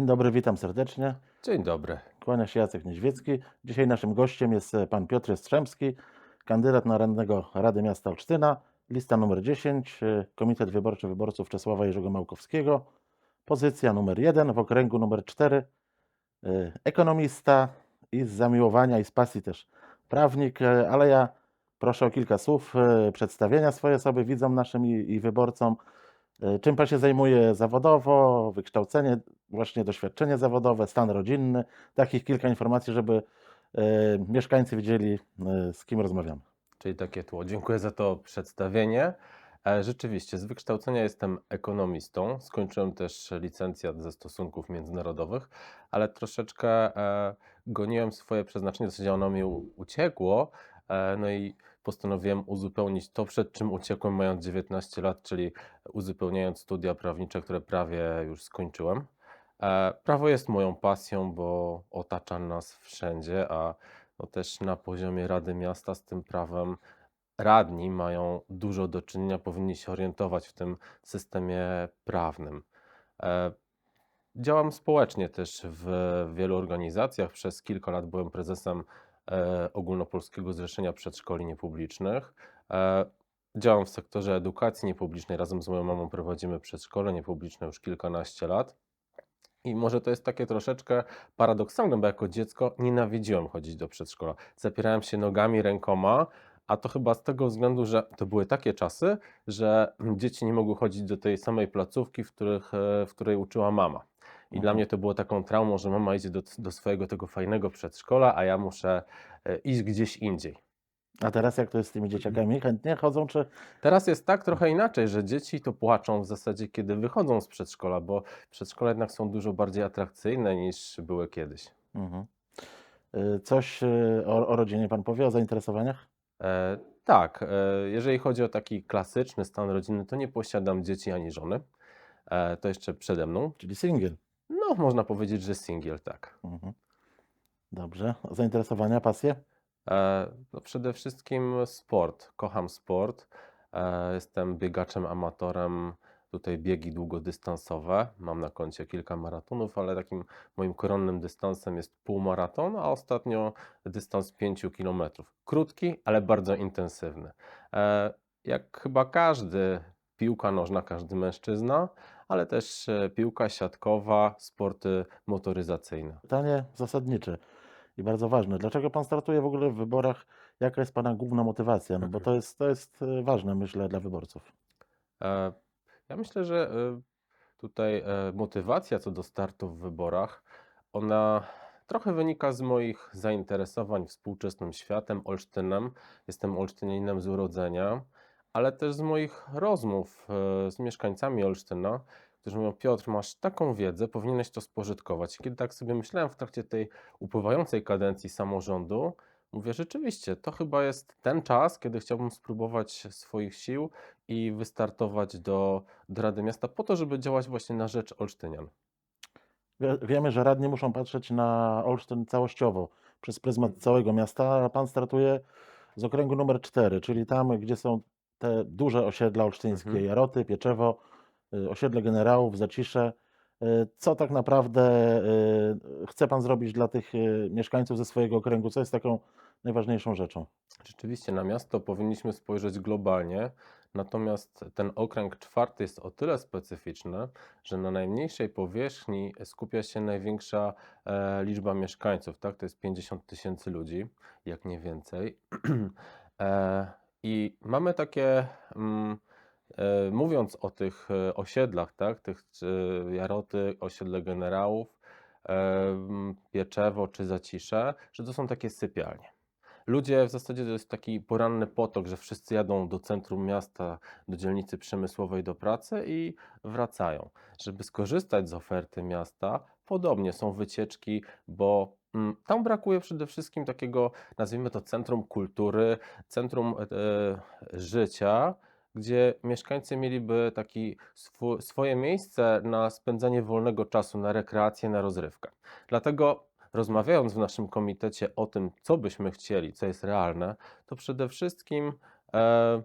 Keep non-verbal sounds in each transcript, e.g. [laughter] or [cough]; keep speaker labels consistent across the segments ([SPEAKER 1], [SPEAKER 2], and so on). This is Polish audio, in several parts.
[SPEAKER 1] Dzień dobry, witam serdecznie.
[SPEAKER 2] Dzień dobry.
[SPEAKER 1] Kłania się Jacek Niedźwiecki. Dzisiaj naszym gościem jest e, pan Piotr Jastrzębski, kandydat na radnego Rady Miasta Olsztyna, lista numer 10, e, Komitet Wyborczy Wyborców Czesława Jerzego Małkowskiego, pozycja numer 1 w okręgu numer 4, e, ekonomista i z zamiłowania i z pasji też prawnik, ale ja proszę o kilka słów przedstawienia swojej osoby widzom naszym i, i wyborcom. E, Czym pan się zajmuje zawodowo, wykształcenie, właśnie doświadczenie zawodowe, stan rodzinny, takich kilka informacji, żeby e, mieszkańcy wiedzieli, e, z kim rozmawiamy.
[SPEAKER 2] Czyli takie tło. Dziękuję za to przedstawienie. Rzeczywiście, z wykształcenia jestem ekonomistą. Skończyłem też licencjat ze stosunków międzynarodowych, ale troszeczkę goniłem swoje przeznaczenie, zasadzie ono mi uciekło. No i postanowiłem uzupełnić to, przed czym uciekłem mając 19 lat, czyli uzupełniając studia prawnicze, które prawie już skończyłem. E, Prawo jest moją pasją, bo otacza nas wszędzie, a no też na poziomie Rady Miasta z tym prawem radni mają dużo do czynienia, powinni się orientować w tym systemie prawnym. E, Działam społecznie też w wielu organizacjach. Przez kilka lat byłem prezesem Ogólnopolskiego Zrzeszenia Przedszkoli Niepublicznych. E, Działam w sektorze edukacji niepublicznej. Razem z moją mamą prowadzimy przedszkole niepubliczne już kilkanaście lat. I może to jest takie troszeczkę paradoksalne, bo jako dziecko nienawidziłem chodzić do przedszkola. Zapierałem się nogami, rękoma, a to chyba z tego względu, że to były takie czasy, że dzieci nie mogły chodzić do tej samej placówki, w, których, e, w której uczyła mama. I dla
[SPEAKER 1] Mhm.
[SPEAKER 2] mnie to było taką traumą, że mama idzie do, do swojego tego fajnego przedszkola, a ja muszę e, iść gdzieś indziej.
[SPEAKER 1] A teraz jak to jest z tymi dzieciakami? Chętnie chodzą, czy
[SPEAKER 2] Teraz jest tak trochę inaczej, że dzieci to płaczą w zasadzie, kiedy wychodzą z przedszkola, bo przedszkola jednak są dużo bardziej atrakcyjne niż były kiedyś.
[SPEAKER 1] mhm. E, coś e, o, o rodzinie pan powie, o zainteresowaniach?
[SPEAKER 2] E, tak, e, jeżeli chodzi o taki klasyczny stan rodzinny, to nie posiadam dzieci ani żony. E, to jeszcze przede mną.
[SPEAKER 1] Czyli singiel.
[SPEAKER 2] No, można powiedzieć, że singiel, tak.
[SPEAKER 1] Mhm. Dobrze. Zainteresowania, pasje?
[SPEAKER 2] E, no przede wszystkim sport. Kocham sport. E, jestem biegaczem, amatorem. Tutaj biegi długodystansowe. Mam na koncie kilka maratonów, ale takim moim koronnym dystansem jest półmaraton, a ostatnio dystans 5 km. Krótki, ale bardzo intensywny. E, jak chyba każdy, piłka nożna, każdy mężczyzna, ale też e, piłka siatkowa, sporty motoryzacyjne.
[SPEAKER 1] Pytanie zasadnicze i bardzo ważne. Dlaczego pan startuje w ogóle w wyborach? Jaka jest pana główna motywacja? No bo to jest, to jest e, ważne, myślę, dla wyborców.
[SPEAKER 2] E, Ja myślę, że tutaj motywacja co do startu w wyborach, ona trochę wynika z moich zainteresowań współczesnym światem, Olsztynem. Jestem olsztyninem z urodzenia, ale też z moich rozmów e, z mieszkańcami Olsztyna, którzy mówią: Piotr, masz taką wiedzę, powinieneś to spożytkować. Kiedy tak sobie myślałem w trakcie tej upływającej kadencji samorządu, mówię: Rzeczywiście, to chyba jest ten czas, kiedy chciałbym spróbować swoich sił i wystartować do, do Rady Miasta po to, żeby działać właśnie na rzecz Olsztynian.
[SPEAKER 1] Wie- Wiemy, że radni muszą patrzeć na Olsztyn całościowo, przez pryzmat całego miasta, a pan startuje z okręgu numer 4, czyli tam, gdzie są te duże osiedla olsztyńskie,
[SPEAKER 2] Mhm.
[SPEAKER 1] Jaroty, Pieczewo, y, osiedle generałów, Zacisze. Y, Co tak naprawdę y, chce pan zrobić dla tych mieszkańców ze swojego okręgu? Co jest taką najważniejszą rzeczą?
[SPEAKER 2] Rzeczywiście na miasto powinniśmy spojrzeć globalnie, natomiast ten okręg czwarty jest o tyle specyficzny, że na najmniejszej powierzchni skupia się największa e, liczba mieszkańców, tak? To jest 50 tysięcy ludzi, jak nie więcej. [clears throat] e, I mamy takie, mm, e, mówiąc o tych e, osiedlach, tak? Tych Jaroty, osiedle generałów, e, m, Pieczewo czy Zacisze, że to są takie sypialnie. Ludzie w zasadzie to jest taki poranny potok, że wszyscy jadą do centrum miasta, do dzielnicy przemysłowej do pracy i wracają. Żeby skorzystać z oferty miasta, podobnie są wycieczki, bo mm, tam brakuje przede wszystkim takiego, nazwijmy to centrum kultury, centrum e, życia, gdzie mieszkańcy mieliby taki swo- swoje miejsce na spędzanie wolnego czasu, na rekreację, na rozrywkę. Dlatego rozmawiając w naszym komitecie o tym, co byśmy chcieli, co jest realne, to przede wszystkim e,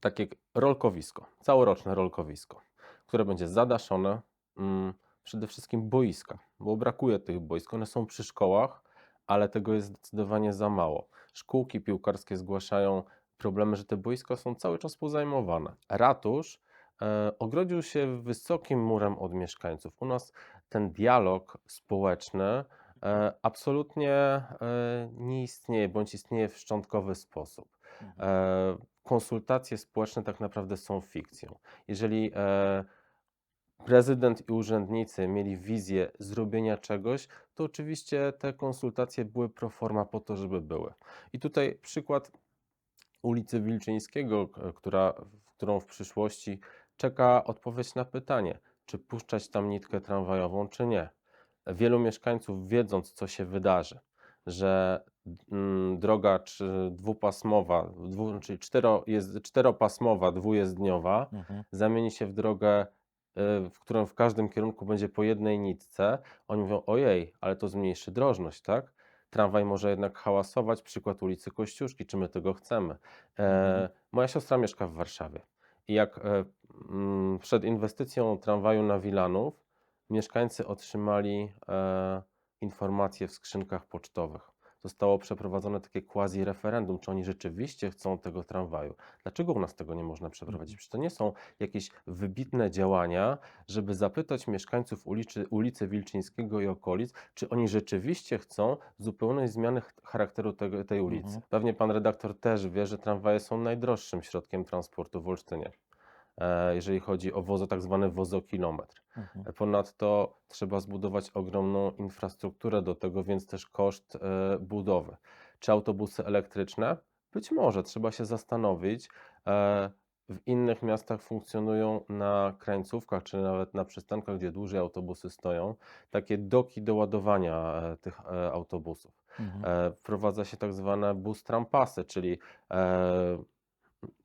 [SPEAKER 2] takie rolkowisko, całoroczne rolkowisko, które będzie zadaszone, mm, przede wszystkim boiska, bo brakuje tych boisk. One są przy szkołach, ale tego jest zdecydowanie za mało. Szkółki piłkarskie zgłaszają problemy, że te boiska są cały czas pozajmowane. Ratusz e, ogrodził się wysokim murem od mieszkańców. U nas ten dialog społeczny e, absolutnie e, nie istnieje, bądź istnieje w szczątkowy sposób. E, konsultacje społeczne tak naprawdę są fikcją. Jeżeli e, prezydent i urzędnicy mieli wizję zrobienia czegoś, to oczywiście te konsultacje były pro forma po to, żeby były. I tutaj przykład ulicy Wilczyńskiego, która, którą w przyszłości czeka odpowiedź na pytanie, czy puszczać tam nitkę tramwajową, czy nie. Wielu mieszkańców, wiedząc, co się wydarzy, że mm, droga czy dwupasmowa, dwu, czyli cztero, jest, czteropasmowa, dwujezdniowa,
[SPEAKER 1] Mhm.
[SPEAKER 2] zamieni się w drogę, w którą w każdym kierunku będzie po jednej nitce, oni mówią, ojej, ale to zmniejszy drożność, tak? Tramwaj może jednak hałasować, przykład ulicy Kościuszki, czy my tego chcemy. E,
[SPEAKER 1] Mhm.
[SPEAKER 2] moja siostra mieszka w Warszawie i jak e, mm, przed inwestycją tramwaju na Wilanów, mieszkańcy otrzymali e, informacje w skrzynkach pocztowych. Zostało przeprowadzone takie quasi-referendum, czy oni rzeczywiście chcą tego tramwaju. Dlaczego u nas tego nie można przeprowadzić? Przecież to nie są jakieś wybitne działania, żeby zapytać mieszkańców ulicy, ulicy Wilczyńskiego i okolic, czy oni rzeczywiście chcą zupełnej zmiany ch- charakteru tego, tej ulicy.
[SPEAKER 1] Mhm.
[SPEAKER 2] Pewnie pan redaktor też wie, że tramwaje są najdroższym środkiem transportu w Olsztynie, jeżeli chodzi o wozo, tak zwany wozokilometr.
[SPEAKER 1] Mhm.
[SPEAKER 2] Ponadto trzeba zbudować ogromną infrastrukturę do tego, więc też koszt e, budowy. Czy autobusy elektryczne? Być może, trzeba się zastanowić. E, w innych miastach funkcjonują na krańcówkach, czy nawet na przystankach, gdzie dłużej autobusy stoją, takie doki do ładowania e, tych e, autobusów.
[SPEAKER 1] Mhm.
[SPEAKER 2] E, wprowadza się tak zwane bus trampasy, czyli e,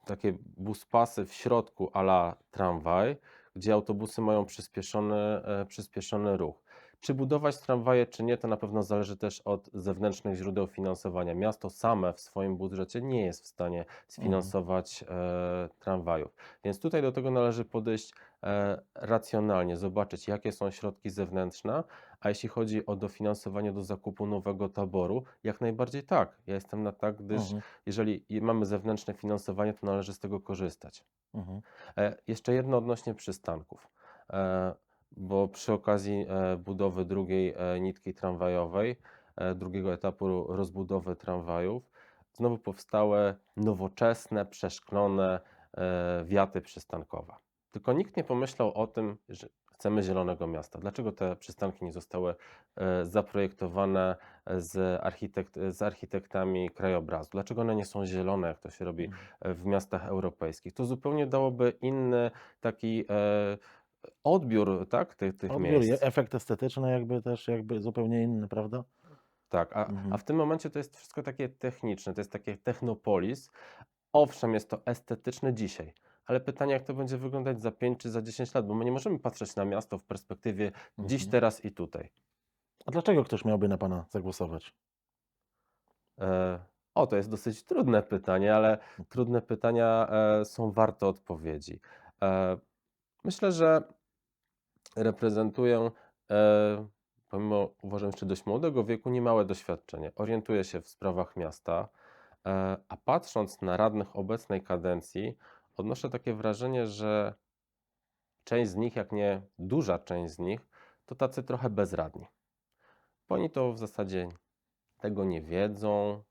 [SPEAKER 2] takie buspasy w środku ala tramwaj, gdzie autobusy mają przyspieszony, e, przyspieszony ruch. Czy budować tramwaje, czy nie, to na pewno zależy też od zewnętrznych źródeł finansowania. Miasto same w swoim budżecie nie jest w stanie sfinansować e, tramwajów. Więc tutaj do tego należy podejść e, racjonalnie, zobaczyć, jakie są środki zewnętrzne, a jeśli chodzi o dofinansowanie do zakupu nowego taboru, jak najbardziej tak. Ja jestem na tak, gdyż
[SPEAKER 1] Mhm.
[SPEAKER 2] jeżeli mamy zewnętrzne finansowanie, to należy z tego korzystać.
[SPEAKER 1] Mhm.
[SPEAKER 2] E, Jeszcze jedno odnośnie przystanków, E, bo przy okazji e, budowy drugiej e, nitki tramwajowej, e, drugiego etapu ro- rozbudowy tramwajów, znowu powstały nowoczesne, przeszklone wiaty przystankowe. Tylko nikt nie pomyślał o tym, że chcemy zielonego miasta. Dlaczego te przystanki nie zostały zaprojektowane z, architekt, z architektami krajobrazu? Dlaczego one nie są zielone, jak to się robi
[SPEAKER 1] Mhm.
[SPEAKER 2] w miastach europejskich. To zupełnie dałoby inny taki odbiór tak, tych, tych
[SPEAKER 1] Odbiór,
[SPEAKER 2] miejsc.
[SPEAKER 1] efekt estetyczny jakby też jakby zupełnie inny, prawda?
[SPEAKER 2] Tak, a,
[SPEAKER 1] Mhm.
[SPEAKER 2] a w tym momencie to jest wszystko takie techniczne, to jest takie technopolis. Owszem, jest to estetyczne dzisiaj, ale pytanie, jak to będzie wyglądać za 5 czy za 10 lat, bo my nie możemy patrzeć na miasto w perspektywie dziś,
[SPEAKER 1] Mhm.
[SPEAKER 2] teraz i tutaj.
[SPEAKER 1] A dlaczego ktoś miałby na pana zagłosować?
[SPEAKER 2] E, o, to jest dosyć trudne pytanie, ale trudne pytania e, są warte odpowiedzi. E, myślę, że reprezentuję, e, pomimo uważam jeszcze dość młodego wieku, niemałe doświadczenie. Orientuję się w sprawach miasta, e, a patrząc na radnych obecnej kadencji, odnoszę takie wrażenie, że część z nich, jak nie duża część z nich, to tacy trochę bezradni. Oni to w zasadzie tego nie wiedzą,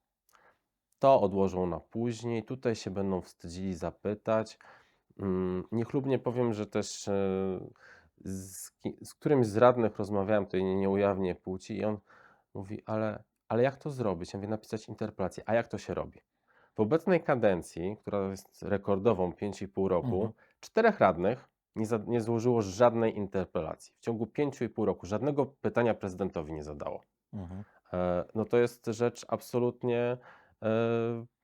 [SPEAKER 2] to odłożą na później, tutaj się będą wstydzili zapytać. Mm, Niechlubnie powiem, że też e, z, z którymś z radnych rozmawiałem, tutaj nie, nie ujawnię płci, i on mówi, ale, ale jak to zrobić? Ja mówię, napisać interpelację. A jak to się robi? W obecnej kadencji, która jest rekordową 5,5 roku,
[SPEAKER 1] Mhm.
[SPEAKER 2] czterech radnych nie, za, nie złożyło żadnej interpelacji. W ciągu 5,5 roku żadnego pytania prezydentowi nie zadało.
[SPEAKER 1] Mhm.
[SPEAKER 2] E, no to jest rzecz absolutnie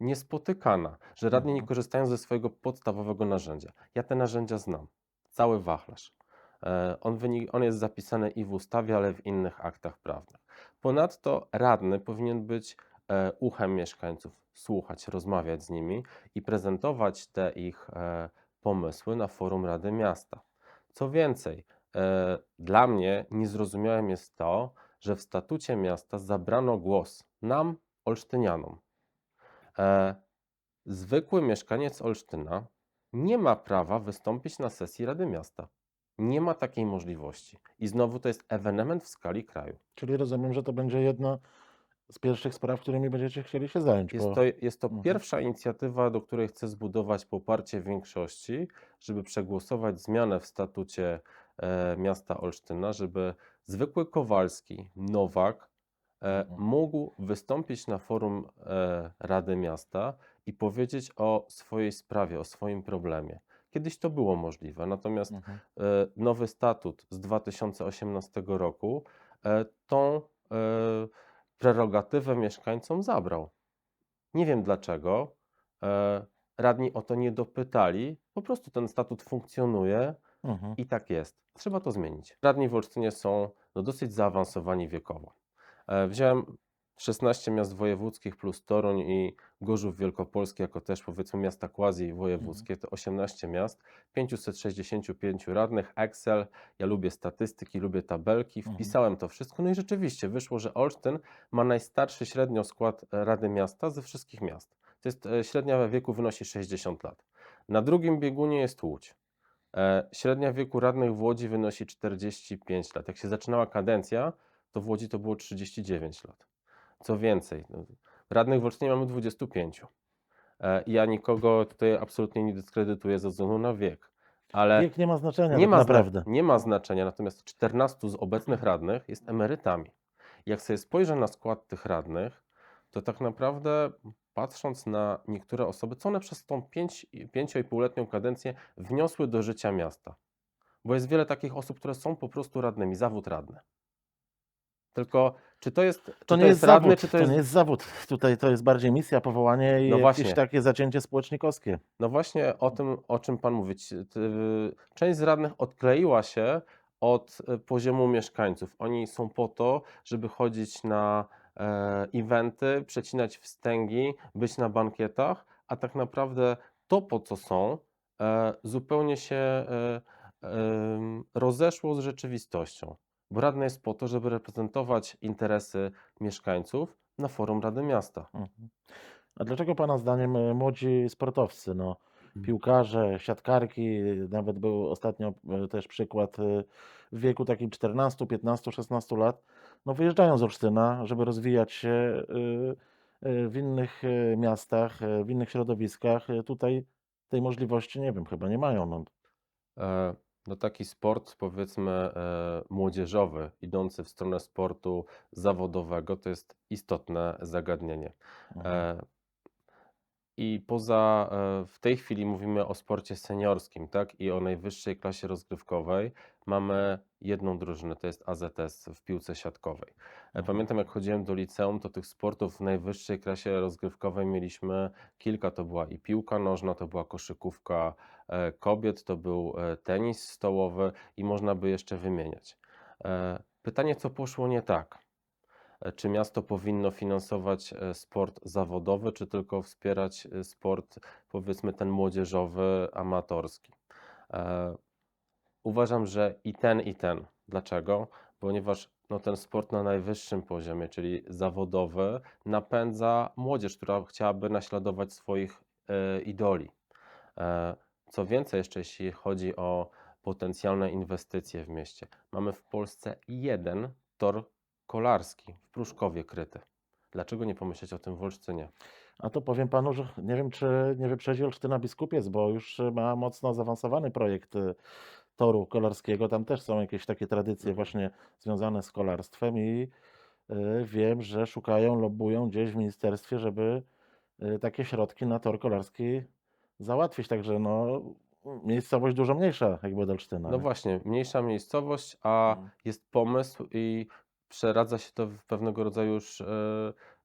[SPEAKER 2] niespotykana, że radni nie
[SPEAKER 1] Mhm.
[SPEAKER 2] korzystają ze swojego podstawowego narzędzia. Ja te narzędzia znam, cały wachlarz. E, On, wynik, on jest zapisany i w ustawie, ale w innych aktach prawnych. Ponadto radny powinien być e, uchem mieszkańców, słuchać, rozmawiać z nimi i prezentować te ich e, pomysły na forum Rady Miasta. Co więcej, e, dla mnie niezrozumiałym jest to, że w statucie miasta zabrano głos nam, Olsztynianom. E, zwykły mieszkaniec Olsztyna nie ma prawa wystąpić na sesji Rady Miasta. Nie ma takiej możliwości. I znowu to jest ewenement w skali kraju.
[SPEAKER 1] Czyli rozumiem, że to będzie jedna z pierwszych spraw, którymi będziecie chcieli się zająć.
[SPEAKER 2] Jest
[SPEAKER 1] bo-
[SPEAKER 2] to, jest to
[SPEAKER 1] Mhm.
[SPEAKER 2] pierwsza inicjatywa, do której chcę zbudować poparcie większości, żeby przegłosować zmianę w statucie e, miasta Olsztyna, żeby zwykły Kowalski, Nowak. Mógł wystąpić na forum e, Rady Miasta i powiedzieć o swojej sprawie, o swoim problemie. Kiedyś to było możliwe, natomiast
[SPEAKER 1] Mhm.
[SPEAKER 2] e, nowy statut z 2018 roku e, tą e, prerogatywę mieszkańcom zabrał. Nie wiem dlaczego. e, Radni o to nie dopytali. Po prostu ten statut funkcjonuje
[SPEAKER 1] Mhm.
[SPEAKER 2] i tak jest. Trzeba to zmienić. Radni w Olsztynie są no, dosyć zaawansowani wiekowo. E, Wziąłem 16 miast wojewódzkich plus Toruń i Gorzów Wielkopolski jako też powiedzmy miasta quasi wojewódzkie, to 18 miast, 565 radnych, Excel, ja lubię statystyki, lubię tabelki,
[SPEAKER 1] Mhm.
[SPEAKER 2] wpisałem to wszystko, no i rzeczywiście wyszło, że Olsztyn ma najstarszy średnio skład e, Rady Miasta ze wszystkich miast. To jest e, średnia wieku wynosi 60 lat. Na drugim biegunie jest Łódź. E, Średnia wieku radnych w Łodzi wynosi 45 lat. Jak się zaczynała kadencja, to w Łodzi to było 39 lat. Co więcej, no, radnych w Olsztynie mamy 25. E, Ja nikogo tutaj absolutnie nie dyskredytuję ze względu na wiek. Ale
[SPEAKER 1] Wiek nie ma znaczenia
[SPEAKER 2] nie
[SPEAKER 1] tak
[SPEAKER 2] ma,
[SPEAKER 1] naprawdę.
[SPEAKER 2] nie ma znaczenia, natomiast 14 z obecnych radnych jest emerytami. Jak sobie spojrzę na skład tych radnych, to tak naprawdę patrząc na niektóre osoby, co one przez tą 5, 5,5-letnią kadencję wniosły do życia miasta. Bo jest wiele takich osób, które są po prostu radnymi, zawód radny. Tylko czy to jest, czy
[SPEAKER 1] To nie jest
[SPEAKER 2] radny,
[SPEAKER 1] zawód,
[SPEAKER 2] czy
[SPEAKER 1] to,
[SPEAKER 2] to jest
[SPEAKER 1] nie jest zawód. Tutaj to jest bardziej misja, powołanie i
[SPEAKER 2] No
[SPEAKER 1] jakieś
[SPEAKER 2] właśnie.
[SPEAKER 1] takie zacięcie społecznikowskie.
[SPEAKER 2] No właśnie o tym, o czym Pan mówi. Część z radnych odkleiła się od e, poziomu mieszkańców. Oni są po to, żeby chodzić na e, eventy, przecinać wstęgi, być na bankietach, a tak naprawdę to, po co są, e, zupełnie się rozeszło z rzeczywistością. Bo jest po to, żeby reprezentować interesy mieszkańców na forum Rady Miasta.
[SPEAKER 1] Mhm. A dlaczego Pana zdaniem e, młodzi sportowcy, no,
[SPEAKER 2] Mhm.
[SPEAKER 1] piłkarze, siatkarki, nawet był ostatnio e, też przykład e, w wieku takim 14, 15, 16 lat, no wyjeżdżają z Olsztyna, żeby rozwijać się w innych miastach, w innych środowiskach. Tutaj tej możliwości, nie wiem, chyba nie mają. No.
[SPEAKER 2] E, No taki sport, powiedzmy, e, młodzieżowy, idący w stronę sportu zawodowego, to jest istotne zagadnienie.
[SPEAKER 1] Mhm.
[SPEAKER 2] E, I poza, e, w tej chwili mówimy o sporcie seniorskim, tak, i o najwyższej klasie rozgrywkowej. Mamy jedną drużynę, to jest AZS w piłce siatkowej. E,
[SPEAKER 1] Mhm.
[SPEAKER 2] Pamiętam, jak chodziłem do liceum, to tych sportów w najwyższej klasie rozgrywkowej mieliśmy kilka. To była i piłka nożna, to była koszykówka e, kobiet, to był tenis stołowy i można by jeszcze wymieniać. Pytanie, co poszło nie tak? Czy miasto powinno finansować e, sport zawodowy, czy tylko wspierać e, sport, powiedzmy, ten młodzieżowy, amatorski? E, Uważam, że i ten, i ten. Dlaczego? Ponieważ no, ten sport na najwyższym poziomie, czyli zawodowy, napędza młodzież, która chciałaby naśladować swoich idoli. Co więcej, jeszcze jeśli chodzi o potencjalne inwestycje w mieście, mamy w Polsce jeden tor kolarski w Pruszkowie kryty. Dlaczego nie pomyśleć o tym w Olsztynie?
[SPEAKER 1] A to powiem Panu, że nie wiem, czy nie wyprzedzi Olsztyna Biskupiec, bo już ma mocno zaawansowany projekt e, toru kolarskiego. Tam też są jakieś takie tradycje właśnie związane z kolarstwem i e, wiem, że szukają, lobbują gdzieś w ministerstwie, żeby e, takie środki na tor kolarski załatwić. Także no, miejscowość dużo mniejsza jakby od Olsztyna.
[SPEAKER 2] No
[SPEAKER 1] nie?
[SPEAKER 2] właśnie, mniejsza miejscowość, a
[SPEAKER 1] Mm.
[SPEAKER 2] jest pomysł i przeradza się to w pewnego rodzaju już e,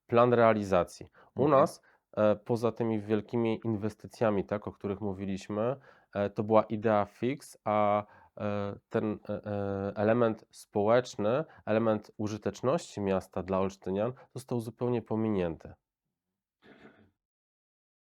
[SPEAKER 2] plan realizacji. U
[SPEAKER 1] Mhm.
[SPEAKER 2] nas, e, poza tymi wielkimi inwestycjami, tak, o których mówiliśmy, e, to była idea fix, a ten element społeczny, element użyteczności miasta dla Olsztynian został zupełnie pominięty.